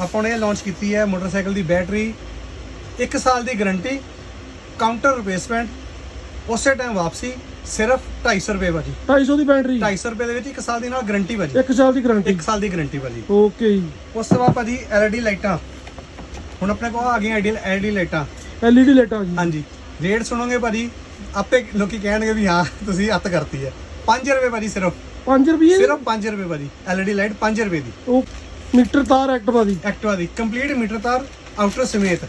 ਆਪਾਂ ਨੇ ਇਹ ਲਾਂਚ ਕੀਤੀ ਹੈ ਮੋਟਰਸਾਈਕਲ ਦੀ ਬੈਟਰੀ 1 ਸਾਲ ਦੀ ਗਾਰੰਟੀ ਕਾਊਂਟਰ ਰਿਪਲੇਸਮੈਂਟ ਉਸੇ ਟਾਈਮ ਵਾਪਸੀ ਸਿਰਫ 250 ਰੁਪਏ ਭਾਜੀ। 250 ਦੀ ਬੈਟਰੀ 250 ਰੁਪਏ ਦੇ ਵਿੱਚ 1 ਸਾਲ ਦੀ ਨਾਲ ਗਾਰੰਟੀ ਭਾਜੀ। 1 ਸਾਲ ਦੀ ਗਾਰੰਟੀ 1 ਸਾਲ ਦੀ ਗਾਰੰਟੀ ਭਾਜੀ। ਓਕੇ ਜੀ। ਉਸ ਤੋਂ ਬਾਅਦ ਭਾਜੀ LED ਲਾਈਟਾਂ। ਹੁਣ ਆਪਣੇ ਕੋਲ ਆ ਗਈਆਂ LED ਲਾਈਟਾਂ। LED ਲਾਈਟਾਂ ਜੀ। ਹਾਂਜੀ। ਰੇਟ ਸੁਣੋਗੇ ਭਾਜੀ ਆਪੇ ਲੋਕੀ ਕਹਿਣਗੇ ਵੀ ਹਾਂ ਤੁਸੀਂ ਅੱਤ ਕਰਤੀ ਹੈ। 5 ਰੁਪਏ ਭਾਜੀ ਸਿਰਫ। 5 ਰੁਪਏ? ਸਿਰਫ 5 ਰੁਪਏ ਭਾਜੀ। LED ਲਾਈਟ 5 ਰੁਪਏ ਦੀ। ਉਹ ਮੀਟਰ ਤਾਰ ਐਕਟਿਵਾ ਦੀ। ਐਕਟਿਵਾ ਦੀ। ਕੰਪਲੀਟ ਮੀਟਰ ਤਾਰ ਆਊਟਰ ਸਮੇਤ।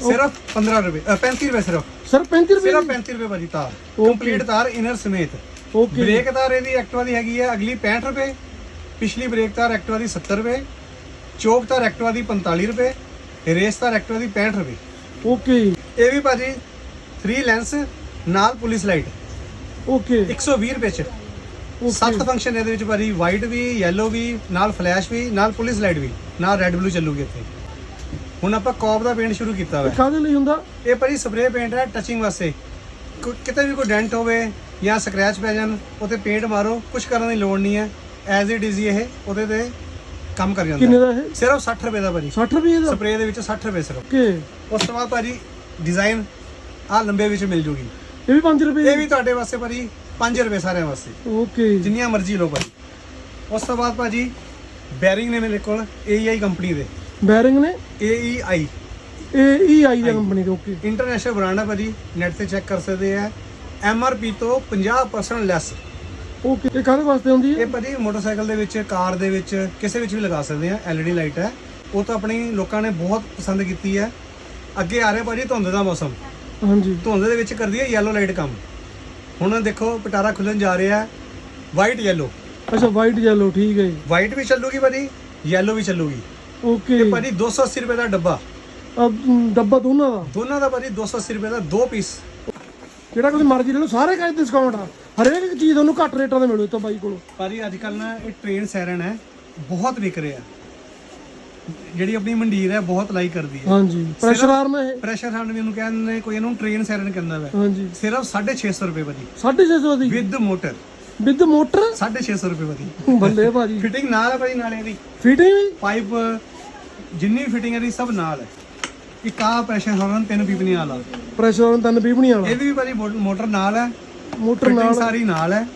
ਸਿਰਫ 15 ਰੁਪਏ ਅ, 35 ਰੁਪਏ ਸਿਰਫ। ਸਰ 35 ਰੁਪਏ ਸਿਰਫ 35 ਰੁਪਏ ਤਾਰ। ਕੰਪਲੀਟ ਤਾਰ ਇਨਰ ਸਮੇਤ। ਓਕੇ ਬ੍ਰੇਕ ਤਾਰ ਇਹਦੀ ਐਕਟਿਵਾ ਦੀ ਹੈਗੀ ਹੈ ਅਗਲੀ 65 ਰੁਪਏ। ਪਿਛਲੀ ਬ੍ਰੇਕ ਤਾਰ ਐਕਟਿਵਾ ਦੀ 70 ਰੁਪਏ। ਚੋਕ ਤਾਰ ਐਕਟਿਵਾ ਦੀ 45 ਰੁਪਏ। ਰੇਸ ਤਾਰ ਐਕਟਿਵਾ ਦੀ 65 ਰੁਪਏ। ਓਕੇ ਇਹ ਵੀ ਭਾਜੀ 3 ਲੈਂਸ ਨਾਲ ਪੁਲਿਸ ਲਾਈਟ ਓਕੇ 120 ਰੁਪਏ ਚ। ਸੱਤ ਫੰਕਸ਼ਨ ਇਹਦੇ ਵਿੱਚ ਭਾਜੀ ਵਾਈਟ ਵੀ yellow ਵੀ ਨਾਲ ਫਲੈਸ਼ ਵੀ ਨਾਲ ਪੁਲਿਸ ਲਾਈਟ ਵੀ ਨਾਲ ਰੈੱਡ ਬਲੂ ਚੱਲੂਗੀ ਇੱਥੇ। ਹੁਣ ਆਪਾਂ ਕੌਪ ਦਾ ਪੇਂਟ ਸ਼ੁਰੂ ਕੀਤਾ ਹੋਇਆ। ਕਾਹਦੇ ਲਈ ਹੁੰਦਾ? ਇਹ ਭਾਜੀ ਸਪਰੇਅ ਪੇਂਟ ਹੈ ਟੱਚਿੰਗ ਵਾਸਤੇ। ਕੋ- ਕਿਤੇ ਵੀ ਕੋਈ ਡੈਂਟ ਹੋਵੇ ਜਾਂ ਸਕ੍ਰੈਚ ਪੈ ਜਾਣ ਉੱਤੇ ਪੇਂਟ ਮਾਰੋ ਕੁਝ ਕਰਨ ਦੀ ਲੋੜ ਨਹੀਂ ਹੈ। ਐਜ਼ ਇਟ ਇਜ਼ ਇਹ ਉਹਦੇ ਤੇ ਕੰਮ ਕਰ ਜਾਂਦਾ। ਕਿੰਨੇ। ਦਾ ਇਹ? ਸਿਰਫ 60 ਰੁਪਏ ਦਾ ਭਾਜੀ। 60 ਰੁਪਏ ਦਾ? ਸਪਰੇਅ ਦੇ ਵਿੱਚ 60 ਰੁਪਏ ਸਿਰਫ। ਓਕੇ। ਉਸ ਤੋਂ ਬਾਅਦ ਭਾਜੀ ਡਿਜ਼ਾਈਨ ਆ ਲੰਬੇ ਵਿੱਚ ਮਿਲ ਜੂਗੀ। ਇਹ ਵੀ 5 ਰੁਪਏ ਇਹ ਵੀ ਤੁਹਾਡੇ ਵਾਸਤੇ ਭਾਜੀ 5 ਰੁਪਏ ਸਾਰਿਆਂ ਵਾਸਤੇ। ਓਕੇ ਜਿੰਨੀਆਂ ਮਰਜ਼ੀ ਲਓ ਭਾਜੀ। ਉਸ ਤੋਂ ਬਾਅਦ ਭਾਜੀ ਬੈਰਿੰਗ ਨੇ ਮੇਰੇ ਕੋਲ AEI ਕੰਪਨੀ ਦੇ। ਬੈਰਿੰਗ ਨੇ? AEI ਆਈ ਦੀ ਕੰਪਨੀ ਦੇ ਓਕੇ। ਇੰਟਰਨੈਸ਼ਨਲ ਬ੍ਰਾਂਡ ਹੈ ਭਾਜੀ ਨੈਟ ਤੇ ਚੈੱਕ ਕਰ ਸਕਦੇ ਆ। MRP ਤੋਂ 50% ਲੈਸ ਓਕੇ ਇਹ ਕਾਹਦੇ ਵਾਸਤੇ ਹੁੰਦੀ ਹੈ? ਇਹ ਭਾਜੀ ਮੋਟਰਸਾਈਕਲ ਦੇ ਵਿੱਚ ਕਾਰ ਦੇ ਵਿੱਚ ਕਿਸੇ ਵਿੱਚ ਵੀ ਲਗਾ ਸਕਦੇ ਆ LED ਲਾਈਟ ਹੈ। ਉਹ ਤਾਂ ਆਪਣੀ ਲੋਕਾਂ ਨੇ ਬਹੁਤ ਪਸੰਦ ਕੀਤੀ ਹੈ। ਅੱਗੇ ਆ ਰਿਹਾ ਭਾਜੀ ਧੁੰਦ ਦਾ ਮੌਸਮ। ਹਾਂਜੀ। ਧੁੰਦ ਦੇ ਵਿੱਚ ਕਰਦੀ ਹੈ ਯੈਲੋ ਲਾਈਟ ਕੰਮ। ਹੁਣ ਦੇਖੋ ਪਟਾਰਾ ਖੁੱਲਣ ਜਾ ਰਿਹਾ ਹੈ। ਵਾਈਟ ਯੈਲੋ ਅੱਛਾ ਵਾਈਟ yellow ਠੀਕ ਹੈ ਜੀ। ਵਾਈਟ ਵੀ ਚੱਲੂਗੀ ਭਾਜੀ ਯੈਲੋ ਵੀ ਚੱਲੂਗੀ। ਓਕੇ ਇਹ ਭਾਜੀ 280 ਰੁਪਏ ਦਾ ਡੱਬਾ। ਅਬ ਡੱਬਾ ਦੋਨਾਂ ਦਾ? ਦੋਨਾਂ ਦਾ ਭਾਜੀ 280 ਰੁਪਏ ਦਾ ਦੋ ਪੀਸ। ਜਿਹੜਾ ਕੋਈ ਮਰਜ਼ੀ ਲੈ ਲਓ ਸਾਰੇ ਕਾਇਦ ਡਿਸਕਾਊਂਟ ਆ। ਹਰੇਕ ਇੱਕ ਚੀਜ਼ ਤੁਹਾਨੂੰ ਘੱਟ ਰੇਟਾਂ ਤੇ ਮਿਲੂ ਇੱਥੋਂ ਬਾਈ ਕੋਲੋਂ। ਭਾਜੀ ਅੱਜ ਕੱਲ ਨਾ ਇਹ ਟ੍ਰੇਨ ਸੈਰਨ ਹੈ ਬਹੁਤ ਵਿਕ ਰਿਹਾ। ਜਿਹੜੀ ਆਪਣੀ ਮੰਡੀਰ ਹੈ ਬਹੁਤ ਲਾਈਕ ਕਰਦੀ ਹੈ। ਹਾਂਜੀ। ਪ੍ਰੈਸ਼ਰ ਆਰਮ ਹੈ ਇਹ। ਪ੍ਰੈਸ਼ਰ ਹੰਡ ਵੀ ਉਹਨੂੰ ਕਹਿੰਦੇ ਨੇ ਕੋਈ ਇਹਨੂੰ ਟ੍ਰੇਨ ਸੈਰਨ ਕਹਿੰਦਾ ਵਾ। ਹਾਂਜੀ। ਸਿਰਫ 650 ਰੁਪਏ ਭਾਜੀ 650 ਦੀ ਵਿਦ ਮੋਟਰ ਵਿਦ ਮੋਟਰ 650 ਰੁਪਏ ਭਾਜੀ ਬੱਲੇ ਭਾਜੀ। ਫਿਟਿੰਗ ਨਾਲ ਹੈ ਭਾਜੀ ਨਾਲੇ ਦੀ ਫਿਟਿੰਗ ਪਾਈਪ ਜਿੰਨੀ ਫਿਟਿੰਗ ਹੈ ਦੀ ਸਭ ਨਾਲ ਹੈ। ਇੱਕ ਆ ਪ੍ਰੈਸ਼ਰ ਹਰਨ ਤਿੰਨ ਪੀਪਣੀਆਂ ਵਾਲਾ। ਪ੍ਰੈਸ਼ਰ ਆਰਮ ਤਿੰਨ ਪੀਪਣੀ ਵਾਲਾ। ਇਹਦੀ ਵੀ ਭਾਜੀ ਮੋਟਰ ਨਾਲ ਹੈ। ਮੋਟਰ ਨਾਲ। ਸਾਰੀ ਨਾਲ ਹੈ।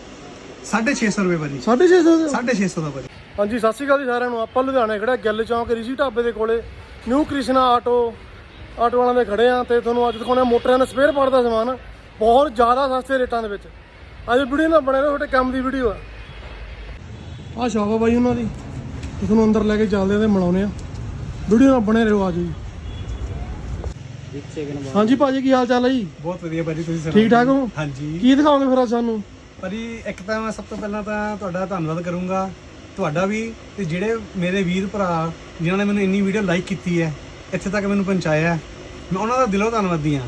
650 ਰੁਪਏ ਭਾਜੀ 650 ਦਾ 650 ਦਾ ਭਾਜੀ ਹਾਂਜੀ ਸਤਿ ਸ਼੍ਰੀ ਅਕਾਲ ਜੀ ਸਾਰਿਆਂ ਨੂੰ। ਆਪਾਂ ਲੁਧਿਆਣਾ ਖੜਾ ਗਿੱਲ ਚੌਂਕ ਰਿਸ਼ੀ ਢਾਬੇ ਦੇ ਕੋਲੇ। ਨਿਊ ਕ੍ਰਿਸ਼ਨਾ ਆਟੋ ਆਟੋ ਵਾਲਿਆਂ ਦੇ ਖੜੇ ਆ ਤੇ ਤੁਹਾਨੂੰ ਅੱਜ ਦਿਖਾਉਣਾ ਮੋਟਰਾਂ ਦਾ ਸਪੇਅਰ ਪਾਰਟ ਦਾ ਸਮਾਨ। ਬਹੁਤ ਜ਼ਿਆਦਾ ਸਸਤੇ ਰੇਟਾਂ ਦੇ ਵਿੱਚ। ਅੱਜ ਵੀਡੀਓ ਨਾਲ ਬਣੇ ਰਹੋ ਤੁਹਾਡੇ ਕੰਮ ਦੀ ਵੀਡੀਓ ਆ। ਆ ਸ਼ੌਪ ਆ ਬਾਈ ਉਹਨਾਂ ਦੀ। ਤੁਹਾਨੂੰ ਅੰਦਰ ਲੈ ਕੇ ਚੱਲਦੇ ਆ ਤੇ ਮਿਲਾਉਨੇ ਆ ਵੀਡੀਓ ਨਾਲ ਬਣੇ ਰਹੋ ਆਜੋ ਜੀ ਹਾਂਜੀ ਭਾਜੀ ਕੀ ਹਾਲ ਚਾਲ ਹੈ ਜੀ? ਬਹੁਤ ਵਧੀਆ ਭਾਜੀ ਤੁਸੀਂ ਸੁਣਾਓ? ਠੀਕ ਠਾਕ ਹੋ? ਹਾਂਜੀ। ਕੀ ਦਿਖਾਓਗੇ ਫਿਰ ਅੱਜ ਸਾਨੂੰ? ਭਾਜੀ ਇੱਕ ਤਾਂ ਮੈਂ ਸਭ ਤੋਂ ਪਹਿਲਾਂ ਤਾਂ ਤੁਹਾਡਾ ਧੰਨਵਾਦ ਕਰੂੰਗਾ ਤੁਹਾਡਾ ਵੀ ਤੇ ਜਿਹੜੇ ਮੇਰੇ ਵੀਰ ਭਰਾ ਜਿਨ੍ਹਾਂ ਨੇ ਮੈਨੂੰ ਇੰਨੀ ਵੀਡੀਓ ਲਾਈਕ ਕੀਤੀ ਹੈ, ਇੱਥੇ ਤੱਕ ਮੈਨੂੰ ਪਹੁੰਚਾਇਆ ਮੈਂ ਉਹਨਾਂ ਦਾ ਦਿਲੋਂ ਧੰਨਵਾਦੀ ਹਾਂ।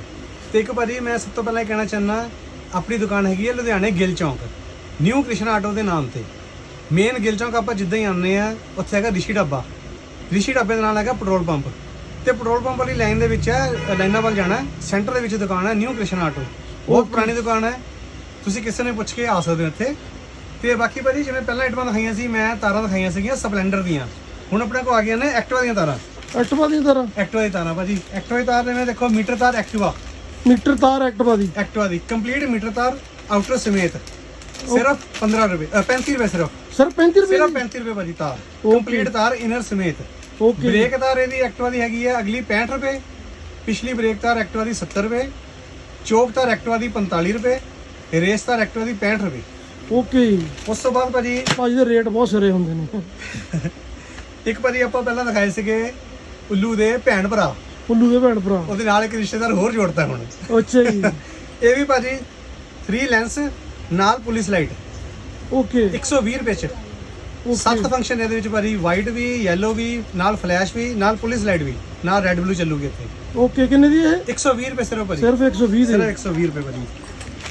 ਤੇ ਇੱਕ ਭਾਜੀ ਮੈਂ ਸਭ ਤੋਂ ਪਹਿਲਾਂ ਇਹ ਕਹਿਣਾ ਚਾਹੁੰਦਾ, ਆਪਣੀ ਦੁਕਾਨ ਹੈਗੀ ਹੈ ਲੁਧਿਆਣੇ ਗਿੱਲ ਚੌਂਕ, ਨਿਊ ਕ੍ਰਿਸ਼ਨ ਆਟੋ ਦੇ ਨਾਮ ਤੇ। ਮੇਨ ਗਿੱਲ ਚੌਂਕ ਆਪਾਂ ਜਿੱਦਾਂ ਹੀ ਆਉਂਦੇ ਆ ਉੱਥੇ ਹੈਗਾ ਰਿਸ਼ੀ ਢਾਬਾ। ਰਿਸ਼ੀ ਢਾਬੇ ਦੇ ਨਾਲ ਹੈਗਾ ਪੈਟਰੋਲ ਪੰਪ। ਤੇ ਪੈਟਰੋਲ ਪੰਪ ਵਾਲੀ ਲਾਈਨ ਦੇ ਵਿੱਚ ਹੈ, ਲਾਈਨਾਂ ਵੱਲ ਜਾਣਾ ਸੈਂਟਰ ਦੇ ਵਿੱਚ ਦੁਕਾਨ ਹੈ, ਨਿਊ ਕ੍ਰਿਸ਼ਨ ਆਟੋ। ਬਹੁਤ ਪੁਰਾਣੀ ਦੁਕਾਨ ਹੈ। ਤੁਸੀਂ ਕਿਸੇ ਨੇ ਪੁੱਛ ਕੇ ਆ ਸਕਦੇ ਹੋ ਇੱਥੇ। ਤੇ ਬਾਕੀ ਭਾਜੀ ਜਿਵੇਂ ਪਹਿਲਾਂ ਆਈਟਮਾਂ ਦਿਖਾਈਆਂ ਸੀ ਮੈਂ ਤਾਰਾਂ ਦਿਖਾਈਆਂ ਸੀਗੀਆਂ ਸਪਲੈਂਡਰ ਦੀਆਂ। ਹੁਣ ਆਪਣੇ ਕੋਲ ਆ ਗਈਆਂ ਨੇ ਐਕਟਿਵਾ ਦੀਆਂ ਤਾਰਾਂ। ਐਕਟਿਵਾ ਦੀ ਤਰ੍ਹਾਂ ਐਕਟਿਵਾ ਦੀ ਤਾਰਾਂ ਭਾਜੀ। ਐਕਟਿਵਾ ਦੀ ਤਾਰ ਦੇ ਵਿੱਚ ਦੇਖੋ ਮੀਟਰ ਤਾਰ ਐਕਟਿਵਾ। ਮੀਟਰ ਤਾਰ ਐਕਟਿਵਾ ਦੀ? ਐਕਟਿਵਾ ਦੀ। ਕੰਪਲੀਟ ਮੀਟਰ ਤਾਰ ਆਊਟਰ ਸਮੇਤ। ਸਿਰਫ 15 ਰੁਪਏ ਅ, 35 ਰੁਪਏ ਸਿਰਫ। ਸਰ 35 ਰੁਪਏ ਸਿਰਫ 35 ਰੁਪਏ ਭਾਜੀ ਤਾਰ। ਕੰਪਲੀਟ ਤਾਰ ਇਨਰ ਸਮੇਤ। ਓਕੇ ਬ੍ਰੇਕ ਤਾਰ ਇਹਦੀ ਐਕਟਿਵਾ ਦੀ ਹੈਗੀ ਹੈ ਅਗਲੀ 65 ਰੁਪਏ। ਪਿਛਲੀ ਬ੍ਰੇਕ ਤਾਰ ਐਕਟਿਵਾ ਦੀ 70 ਰੁਪਏ। ਚੋਕ ਤਾਰ ਐਕਟਿਵਾ ਦੀ 45 ਰੁਪਏ। ਰੇਸ ਤਾਰ ਐਕਟਿਵਾ ਦੀ 65 ਰੁਪਏ। ਓਕੇ ਉਸ ਤੋਂ ਬਾਅਦ ਭਾਜੀ ਭਾਜੀ ਦੇ ਰੇਟ ਬਹੁਤ ਸਿਰੇ ਹੁੰਦੇ ਨੇ। ਇੱਕ ਭਾਜੀ ਆਪਾਂ ਪਹਿਲਾਂ ਦਿਖਾਏ ਸੀਗੇ ਉੱਲੂ ਦੇ ਭੈਣ ਭਰਾ। ਉੱਲੂ ਦੇ ਭੈਣ ਭਰਾ। ਉਹਦੇ ਨਾਲ ਇੱਕ ਰਿਸ਼ਤੇਦਾਰ ਹੋਰ ਜੋੜਤਾ ਹੁਣ। ਅੱਛਾ ਜੀ। ਇਹ ਵੀ ਭਾਜੀ 3 ਲੈਂਸ ਨਾਲ ਪੁਲਿਸ ਲਾਈਟ। ਓਕੇ। 120 ਰੁਪਏ ਚ। ਸੱਤ ਫੰਕਸ਼ਨ ਇਹਦੇ ਵਿੱਚ ਭਾਜੀ ਵਾਈਟ ਵੀ yellow ਵੀ ਨਾਲ ਫਲੈਸ਼ ਵੀ ਨਾਲ ਪੁਲਿਸ ਲਾਈਟ ਵੀ ਨਾਲ ਰੈੱਡ ਬਲੂ ਚੱਲੂਗੀ ਇੱਥੇ। ਓਕੇ ਕਿੰਨੇ ਦੀ ਇਹ? 120 ਰੁਪਏ ਸਿਰਫ ਭਾਜੀ। ਸਿਰਫ 120 ਸਿਰਫ ਦੇ 120 ਰੁਪਏ ਭਾਜੀ।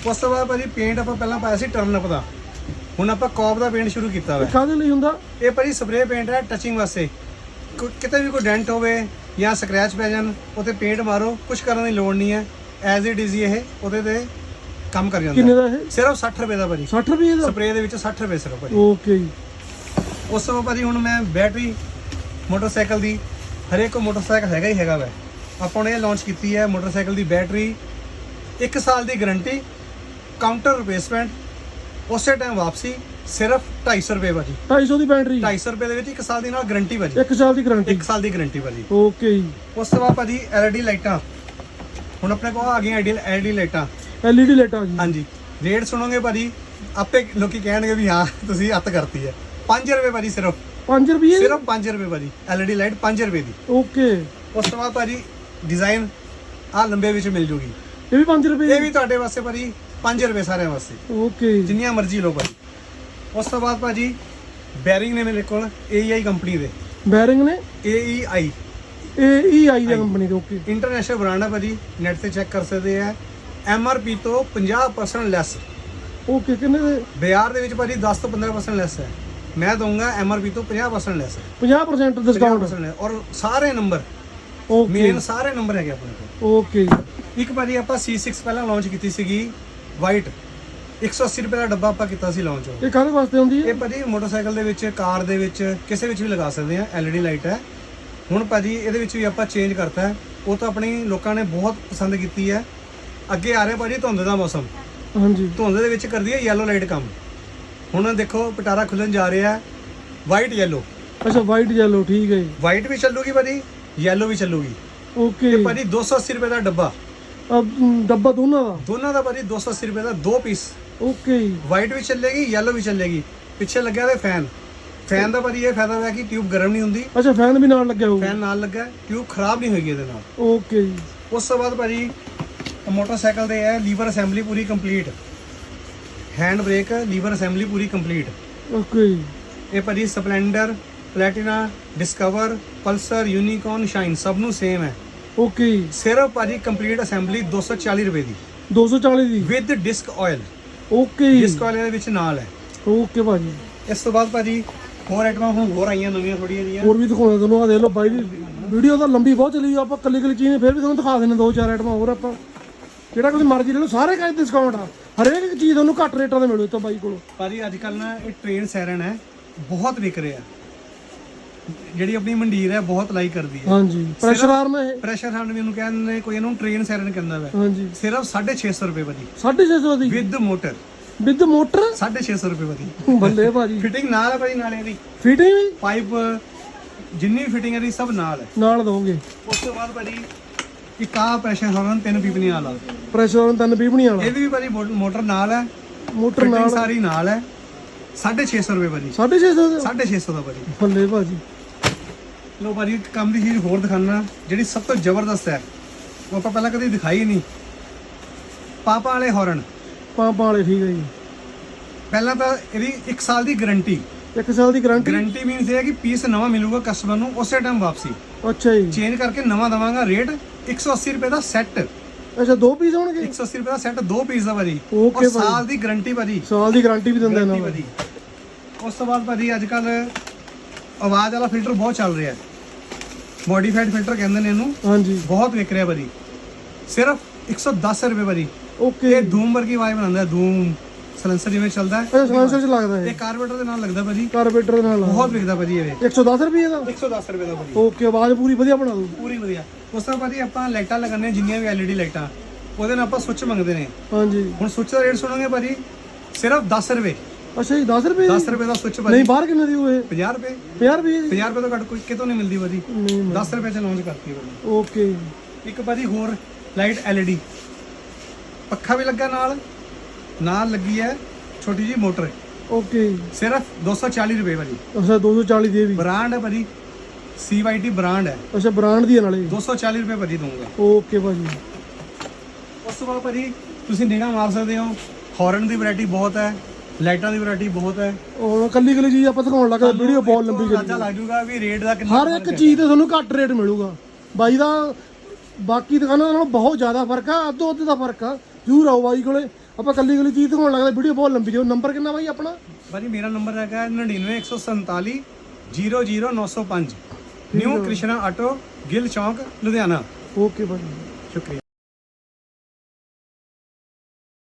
ਉਸ ਤੋਂ ਬਾਅਦ ਭਾਜੀ ਪੇਂਟ ਆਪਾਂ ਪਹਿਲਾਂ ਪਾਇਆ ਸੀ ਟਰਨ ਅਪ ਦਾ। ਹੁਣ ਆਪਾਂ ਕੌਪ ਦਾ ਪੇਂਟ ਸ਼ੁਰੂ ਕੀਤਾ ਹੋਇਆ। ਕਾਹਦੇ ਲਈ ਹੁੰਦਾ? ਇਹ ਭਾਜੀ ਸਪਰੇਅ ਪੇਂਟ ਹੈ ਟੱਚਿੰਗ ਵਾਸਤੇ। ਕੋ- ਕਿਤੇ ਵੀ ਕੋਈ ਡੈਂਟ ਹੋਵੇ ਜਾਂ ਸਕ੍ਰੈਚ ਪੈ ਜਾਣ ਉੱਤੇ ਪੇਂਟ ਮਾਰੋ ਕੁਝ ਕਰਨ ਦੀ ਲੋੜ ਨਹੀਂ ਹੈ। ਐਜ਼ ਇਟ ਇਜ਼ ਇਹ ਉਹਦੇ ਤੇ ਕੰਮ ਕਰ ਜਾਂਦਾ। ਕਿੰਨੇ ਹੈ। ਦਾ ਇਹ? ਸਿਰਫ 60 ਰੁਪਏ ਦਾ ਭਾਜੀ। 60 ਰੁਪਏ ਦਾ? ਸਪਰੇਅ ਦੇ ਵਿੱਚ 60 ਰੁਪਏ ਸਿਰਫ ਭਾਜੀ। ਓਕੇ ਜੀ। ਉਸ ਤੋਂ ਬਾਅਦ ਭਾਜੀ ਹੁਣ ਮੈਂ ਬੈਟਰੀ ਮੋਟਰਸਾਈਕਲ ਦੀ ਹਰੇਕ ਕੋ ਮੋਟਰਸਾਈਕਲ ਹੈਗਾ ਹੀ ਹੈਗਾ ਵੈ। ਆਪਾਂ ਨੇ ਇਹ ਲਾਂਚ ਕੀਤੀ ਹੈ ਮੋਟਰਸਾਈਕਲ ਦੀ ਬੈਟਰੀ 1 ਸਾਲ ਦੀ ਗਾਰੰਟੀ ਕਾਊਂਟਰ ਰਿਪਲੇਸਮੈਂਟ ਉਸੇ ਟਾਈਮ ਵਾਪਸੀ ਸਿਰਫ 250 ਰੁਪਏ ਭਾਜੀ। 250 ਦੀ ਬੈਟਰੀ 250 ਰੁਪਏ ਦੇ ਵਿੱਚ 1 ਸਾਲ ਦੀ ਨਾਲ ਗਾਰੰਟੀ ਭਾਜੀ। ਇੱਕ ਸਾਲ ਦੀ ਗਾਰੰਟੀ 1 ਸਾਲ ਦੀ ਗਾਰੰਟੀ ਭਾਜੀ। ਓਕੇ ਜੀ। ਉਸ ਤੋਂ ਬਾਅਦ ਭਾਜੀ LED ਲਾਈਟਾਂ। ਹੁਣ ਆਪਣੇ ਕੋਲ ਆ ਗਈਆਂ LED ਲਾਈਟਾਂ। LED ਲਾਈਟਾਂ ਜੀ। ਹਾਂਜੀ। ਰੇਟ ਸੁਣੋਗੇ ਭਾਜੀ ਆਪੇ ਲੋਕੀ ਕਹਿਣਗੇ ਵੀ ਹਾਂ ਤੁਸੀਂ ਅੱਤ ਕਰਤੀ ਹੈ। 5 ਰੁਪਏ ਭਾਜੀ ਸਿਰਫ। 5 ਰੁਪਏ? ਸਿਰਫ 5 ਰੁਪਏ ਭਾਜੀ। LED ਲਾਈਟ 5 ਰੁਪਏ ਦੀ। ਓਕੇ ਉਸ ਤੋਂ ਬਾਅਦ ਭਾਜੀ ਡਿਜ਼ਾਈਨ ਆ ਲੰਬੇ ਵਿੱਚ ਮਿਲ ਜੂਗੀ। ਇਹ ਵੀ 5 ਰੁਪਏ ਇਹ ਵੀ ਤੁਹਾਡੇ ਵਾਸਤੇ ਭਾਜੀ 5 ਰੁਪਏ ਸਾਰਿਆਂ ਵਾਸਤੇ। ਓਕੇ। ਜਿੰਨੀਆਂ ਮਰਜ਼ੀ ਲਓ ਭਾਜੀ। ਉਸ ਤੋਂ ਬਾਅਦ ਭਾਜੀ ਬੈਰਿੰਗ ਨੇ ਮੇਰੇ ਕੋਲ AEI ਕੰਪਨੀ ਦੇ। ਬੈਰਿੰਗ ਨੇ? AEI ਆਈ ਦੀ ਕੰਪਨੀ ਦੇ ਓਕੇ। ਇੰਟਰਨੈਸ਼ਨਲ ਬ੍ਰਾਂਡ ਹੈ ਭਾਜੀ ਨੈਟ ਤੇ ਚੈੱਕ ਕਰ ਸਕਦੇ ਆ। MRP ਤੋਂ 50% ਲੈਸ ਓਕੇ ਕਿੰਨੇ ਦੇ? ਬਾਜ਼ਾਰ ਦੇ ਵਿੱਚ ਭਾਜੀ 10 ਤੋਂ 15% ਲੈਸ ਹੈ। ਮੈਂ ਦਊਂਗਾ MRP ਤੋਂ 50% ਲੈਸ ਹੈ। 50% ਡਿਸਕਾਊਂਟ 50% ਹੈ ਔਰ ਸਾਰੇ ਨੰਬਰ ਓਕੇ। ਮੇਨ ਸਾਰੇ ਨੰਬਰ ਹੈਗੇ ਆਪਣੇ ਕੋਲ। ਓਕੇ ਇੱਕ ਭਾਜੀ ਆਪਾਂ C6 ਪਹਿਲਾਂ ਲਾਂਚ ਕੀਤੀ ਸੀਗੀ। ਵਾਈਟ। 180 ਰੁਪਏ ਦਾ ਡੱਬਾ ਆਪਾਂ ਕੀਤਾ ਸੀ ਲਾਂਚ ਇਹ ਕਾਹਦੇ ਵਾਸਤੇ ਹੁੰਦੀ ਹੈ? ਇਹ ਭਾਜੀ ਮੋਟਰਸਾਈਕਲ ਦੇ ਵਿੱਚ ਕਾਰ ਦੇ ਵਿੱਚ ਕਿਸੇ ਵਿੱਚ ਵੀ ਲਗਾ ਸਕਦੇ ਆ LED ਲਾਈਟ ਹੈ। ਹੁਣ ਭਾਜੀ ਇਹਦੇ ਵਿੱਚ ਵੀ ਆਪਾਂ ਚੇਂਜ ਕਰਤਾ ਹੈ। ਉਹ ਤਾਂ ਆਪਣੀ ਲੋਕਾਂ ਨੇ ਬਹੁਤ ਪਸੰਦ ਕੀਤੀ ਹੈ। ਅੱਗੇ ਆ ਰਿਹਾ ਭਾਜੀ ਧੁੰਦ ਦਾ ਮੌਸਮ। ਹਾਂਜੀ। ਧੁੰਦ ਦੇ ਵਿੱਚ ਕਰਦੀ ਹੈ yellow ਲਾਈਟ ਕੰਮ। ਹੁਣ ਦੇਖੋ ਪਟਾਰਾ ਖੁੱਲਣ ਜਾ ਰਿਹਾ ਹੈ। ਵਾਈਟ yellow ਅੱਛਾ ਵਾਈਟ yellow ਠੀਕ ਹੈ ਜੀ। ਵਾਈਟ ਵੀ ਚੱਲੂਗੀ ਭਾਜੀ yellow ਵੀ ਚੱਲੂਗੀ। ਓਕੇ ਭਾਜੀ 280 ਰੁਪਏ ਦਾ ਡੱਬਾ। ਡੱਬਾ ਦੋਨਾਂ ਦਾ? ਦੋਨਾਂ ਦਾ ਭਾਜੀ 280 ਰੁਪਏ ਦਾ ਦੋ ਪੀਸ। ਓਕੇ। ਵਾਈਟ ਵੀ ਚੱਲੇਗੀ yellow ਵੀ ਚੱਲੇਗੀ। ਪਿੱਛੇ ਲੱਗਿਆ ਤੇ ਫੈਨ ਫੈਨ ਦਾ ਭਾਜੀ ਇਹ ਫਾਇਦਾ ਹੈ ਕਿ ਟਿਊਬ ਗਰਮ ਨਹੀਂ ਹੁੰਦੀ। ਅੱਛਾ ਫੈਨ ਵੀ ਨਾਲ ਲੱਗਿਆ ਹੋਊਗਾ। ਫੈਨ ਨਾਲ ਲੱਗਾ ਟਿਊਬ ਖਰਾਬ ਨਹੀਂ ਹੋਏਗੀ ਇਹਦੇ ਨਾਲ। ਓਕੇ। ਜੀ ਉਸ ਤੋਂ ਬਾਅਦ ਭਾਜੀ ਮੋਟਰਸਾਈਕਲ ਦੇ ਹੈ ਲੀਵਰ ਅਸੈਂਬਲੀ ਪੂਰੀ complete hand brake lever assembly ਪੂਰੀ ਕੰਪਲੀਟ ਓਕੇ। ਜੀ ਇਹ ਭਾਜੀ Splendor Platina Discover Pulsar Unicorn Shine ਸਭ ਨੂੰ ਸੇਮ ਹੈ। ਓਕੇ। ਸਿਰਫ ਭਾਜੀ ਕੰਪਲੀਟ ਅਸੈਂਬਲੀ 240 ਰੁਪਏ ਦੀ। 240 ਦੀ? With disc oil. Okay. Disc oil ਦੇ ਵਿੱਚ ਨਾਲ ਹੈ। ਓਕੇ ਭਾਜੀ। ਇਸ ਤੋਂ ਬਾਅਦ ਭਾਜੀ ਹੋਰ ਆਈਟਮਾਂ ਹੁਣ ਹੋਰ ਆਈਆਂ ਨਵੀਆਂ ਥੋੜੀਆਂ ਜੀਆਂ ਹੋਰ ਵੀ ਦਿਖਾਉਣਾ ਤੁਹਾਨੂੰ ਆ ਦੇਖ ਲਓ ਬਾਈ ਦੀ ਵੀਡੀਓ ਤਾਂ ਲੰਬੀ ਬਹੁਤ ਚੱਲੀ ਆਪਾਂ ਕੱਲੀ ਕੱਲੀ ਚੀਜ਼ ਨੇ ਫਿਰ ਵੀ ਤੁਹਾਨੂੰ ਦਿਖਾ ਦਿੰਦੇ ਦੋ ਚਾਰ ਆਈਟਮਾਂ ਹੋਰ ਆਪਾਂ ਜਿਹੜਾ ਕੁਝ ਮਰਜ਼ੀ ਲੈ ਲਓ ਸਾਰੇ ਕਾਇਦ ਡਿਸਕਾਊਂਟ ਆ? ਹਰੇਕ ਇੱਕ ਚੀਜ਼ ਤੁਹਾਨੂੰ ਘੱਟ ਰੇਟਾਂ ਤੇ ਮਿਲੂ ਇੱਥੋਂ ਬਾਈ ਕੋਲੋਂ। ਭਾਜੀ ਅੱਜ ਕੱਲ ਨਾ ਇਹ ਟ੍ਰੇਨ ਸੈਰਨ ਹੈ ਬਹੁਤ ਵਿਕ ਰਿਹਾ ਜਿਹੜੀ ਆਪਣੀ ਮੰਡੀਰ ਹੈ ਬਹੁਤ ਲਾਈਕ ਕਰਦੀ ਹੈ। ਹਾਂਜੀ। ਪ੍ਰੈਸ਼ਰ ਆਰਮ ਹੈ ਇਹ। ਪ੍ਰੈਸ਼ਰ ਹੈਂਡ ਮੈਨੂੰ ਕਹਿੰਦੇ ਨੇ ਕੋਈ ਇਹਨੂੰ ਟ੍ਰੇਨ ਸੈਰਨ ਕਹਿੰਦਾ ਵਾ। ਹਾਂਜੀ। ਸਿਰਫ 650 ਰੁਪਏ ਭਾਜੀ 650 ਦੀ ਵਿਦ ਮੋਟਰ ਵਿਦ ਮੋਟਰ 650 ਰੁਪਏ ਭਾਜੀ ਬੱਲੇ ਭਾਜੀ। ਫਿਟਿੰਗ ਨਾਲ ਹੈ ਭਾਜੀ ਨਾਲੇ ਇਹਦੀ ਫਿਟਿੰਗ ਵੀ? ਪਾਈਪ ਜਿੰਨੀ ਫਿਟਿੰਗ ਇਹਦੀ ਸਭ ਨਾਲ ਹੈ। ਨਾਲ ਦੋਗੇ ਉਸ ਤੋਂ ਬਾਅਦ ਭਾਜੀ ਇੱਕ ਆ ਪ੍ਰੈਸ਼ਰ ਹਾਰਨ ਤਿੰਨ ਪੀਪਣੀਆਂ ਵਾਲਾ ਪ੍ਰੈਸ਼ਰ ਆਰਮ ਤਿੰਨ ਪੀਪਣੀ ਵਾਲਾ ਇਹਦੀ ਵੀ ਭਾਜੀ ਮੋਟਰ ਨਾਲ ਹੈ। ਮੋਟਰ ਨਾਲ। ਸਾਰੀ ਨਾਲ ਹੈ। 650 ਰੁਪਏ ਭਾਜੀ। 650 ਦਾ? 650 ਦਾ ਭਾਜੀ। ਬੱਲੇ ਭਾਜੀ। ਲੋ ਭਾਜੀ ਇੱਕ ਕੰਮ ਦੀ ਚੀਜ਼ ਹੋਰ ਦਿਖਾਣਾ ਜਿਹੜੀ ਸਭ ਤੋਂ ਜ਼ਬਰਦਸਤ ਹੈ। ਉਹ ਆਪਾਂ ਪਹਿਲਾਂ ਕਦੇ ਦਿਖਾਈ ਨਹੀਂ। ਪਾਪਾ ਵਾਲੇ ਹਾਰਨ। ਪਾਪਾਂ ਵਾਲੇ ਠੀਕ ਹੈ ਜੀ। ਪਹਿਲਾਂ ਤਾਂ ਇਹਦੀ 1 ਸਾਲ ਦੀ ਗਾਰੰਟੀ। ਇੱਕ ਸਾਲ ਦੀ ਗਾਰੰਟੀ? ਗਾਰੰਟੀ ਮੀਨਸ ਇਹ ਹੈ ਕਿ ਪੀਸ ਨਵਾਂ ਮਿਲੂਗਾ ਕਸਟਮਰ ਨੂੰ ਉਸੇ ਟਾਈਮ ਵਾਪਸੀ। ਅੱਛਾ ਜੀ। ਚੇਂਜ ਕਰਕੇ ਨਵਾਂ ਦਵਾਂਗਾ ਰੇਟ 180 ਰੁਪਏ ਦਾ ਸੈੱਟ ਅੱਛਾ ਦੋ ਪੀਸ ਹੋਣਗੇ? 180 ਰੁਪਏ ਦਾ ਸੈੱਟ ਦੋ ਪੀਸ ਦਾ ਭਾਜੀ। Okay ਔਰ ਭਾਜੀ। ਸਾਲ ਦੀ ਗਾਰੰਟੀ ਭਾਜੀ। ਸਾਲ ਦੀ ਗਾਰੰਟੀ ਵੀ ਦਿੰਦੇ ਗਾਰੰਟੀ ਨਾਲ ਭਾਜੀ। ਉਸ ਤੋਂ ਬਾਅਦ ਭਾਜੀ ਅੱਜ ਕੱਲ ਆਵਾਜ਼ ਵਾਲਾ ਫਿਲਟਰ ਬਹੁਤ ਚੱਲ ਰਿਹਾ। ਹੈ ਮੋਡੀਫਾਈਡ ਫਿਲਟਰ ਕਹਿੰਦੇ ਨੇ ਇਹਨੂੰ। ਹਾਂਜੀ। ਬਹੁਤ ਵਿਕ ਰਿਹਾ ਭਾਜੀ। ਸਿਰਫ 110 ਰੁਪਏ ਭਾਜੀ। ਓਕੇ ਇਹ ਧੂਮ ਵਰਗੀ ਆਵਾਜ਼ ਬਣਾਉਂਦਾ ਹੈ ਧੂਮ। ਸਲੈਂਸਰ ਜਿਵੇਂ ਚੱਲਦਾ ਹੈ। ਅੱਛਾ ਸਲੈਂਸਰ ਚ ਲੱਗਦਾ ਇਹ ਹੈ ਕਾਰਬੋਰੇਟਰ ਦੇ ਨਾਲ ਲੱਗਦਾ ਭਾਜੀ। ਕਾਰਬੇਟਰ ਦੇ ਨਾਲ ਬਹੁਤ ਵਿਕਦਾ ਭਾਜੀ ਇਹ। 110 ਰੁਪਏ ਦਾ? 110 ਰੁਪਏ ਦਾ ਭਾਜੀ। ਓਕੇ ਆਵਾਜ਼ ਪੂਰੀ ਵਧੀਆ ਬਣਾ ਦੋ ਪੂਰੀ ਵਧੀਆ। ਉਸ ਤੋਂ ਬਾਅਦ ਭਾਜੀ ਆਪਾਂ ਲਾਈਟਾਂ ਲਗਾਉਂਦੇ ਜਿੰਨੀਆਂ ਵੀ LED ਲਾਈਟਾਂ। ਉਹਦੇ ਨਾਲ ਆਪਾਂ ਸੁੱਚ ਮੰਗਦੇ ਨੇ। ਹਾਂਜੀ। ਹੁਣ ਸੁੱਚ ਦਾ ਰੇਟ ਸੁਣੋਗੇ ਭਾਜੀ? ਸਿਰਫ 10 ਰੁਪਏ। ਅੱਛਾ ਜੀ 10 ਰੁਪਏ? 10 ਰੁਪਏ ਦਾ ਸੁੱਚ ਨਹੀਂ ਭਾਜੀ ਬਾਹਰ ਕਿੰਨੇ ਦੀ ਉਹ ਇਹ 50 ਰੁਪਏ। 50 ਰੁਪਏ ਦੀ? 50 ਰੁਪਏ ਤੋਂ ਘੱਟ ਕੋਈ ਕਿਤੋਂ ਨਹੀਂ ਮਿਲਦੀ ਭਾਜੀ। ਨਹੀਂ 10 ਰੁਪਏ ਚ ਲਾਂਚ ਕਰਤੀ ਭਾਜੀ। ਓਕੇ। ਇੱਕ ਭਾਜੀ ਹੋਰ ਲਾਈਟ LED ਪੱਖਾ ਵੀ ਲੱਗਾ ਨਾਲ। ਨਾਲ ਲੱਗੀ ਹੈ ਛੋਟੀ ਜੀ ਮੋਟਰ। ਓਕੇ। ਸਿਰਫ 240 ਰੁਪਏ ਭਾਜੀ ਅੱਛਾ 240 ਦੀ ਇਹ ਵੀ। ਬ੍ਰਾਂਡ ਹੈ ਭਾਜੀ CYT ਬ੍ਰਾਂਡ ਹੈ। ਅੱਛਾ ਬ੍ਰਾਂਡ ਦੀ ਹੈ ਨਾਲੇ। 240 ਰੁਪਏ ਭਾਜੀ ਦਊਂਗਾ। ਓਕੇ ਭਾਜੀ। ਉਸ ਤੋਂ ਬਾਅਦ ਭਾਜੀ ਤੁਸੀਂ ਨਿਗਾਹ ਮਾਰ ਸਕਦੇ ਹੋ। ਹਾਰਨ ਦੀ ਵੈਰਾਈਟੀ ਬਹੁਤ ਹੈ ਲਾਈਟਾਂ ਦੀ ਵੈਰਾਈਟੀ ਬਹੁਤ ਹੈ। ਉਹ ਕੱਲੀ ਕੱਲੀ ਚੀਜ਼ ਆਪਾਂ ਦਿਖਾਉਣ ਲੱਗਾ ਵੀਡੀਓ ਬਹੁਤ ਲੰਬੀ ਚੱਲੀ ਅੰਦਾਜ਼ਾ ਲੱਗ ਜਾਊਗਾ ਵੀ ਰੇਟ ਦਾ ਕਿੰਨਾ ਹਰ ਇੱਕ ਚੀਜ਼ ਤੇ ਤੁਹਾਨੂੰ ਘੱਟ ਰੇਟ ਮਿਲੂਗਾ। ਬਾਈ ਦਾ ਬਾਕੀ ਦੁਕਾਨਾਂ ਨਾਲੋਂ ਬਹੁਤ ਜ਼ਿਆਦਾ ਫ਼ਰਕ ਆ ਅੱਧੋ ਅੱਧ ਦਾ ਫ਼ਰਕ ਆ। ਜ਼ਰੂਰ ਆਓ ਬਾਈ ਕੋਲੇ। ਆਪਾਂ ਕੱਲੀ ਕੱਲੀ ਚੀਜ਼ ਦਿਖਾਉਣ ਲੱਗਦਾ ਵੀਡੀਓ ਬਹੁਤ ਲੰਬੀ ਜੋ ਨੰਬਰ ਕਿੰਨਾ ਬਾਈ ਆਪਣਾ? ਭਾਜੀ ਮੇਰਾ ਨੰਬਰ ਹੈਗਾ 99147 00905 ਨਿਊ ਕ੍ਰਿਸ਼ਨਾ ਆਟੋ ਗਿੱਲ ਚੌਂਕ ਲੁਧਿਆਣਾ। ਓਕੇ ਭਾਜੀ ਸ਼ੁਕਰੀਆ।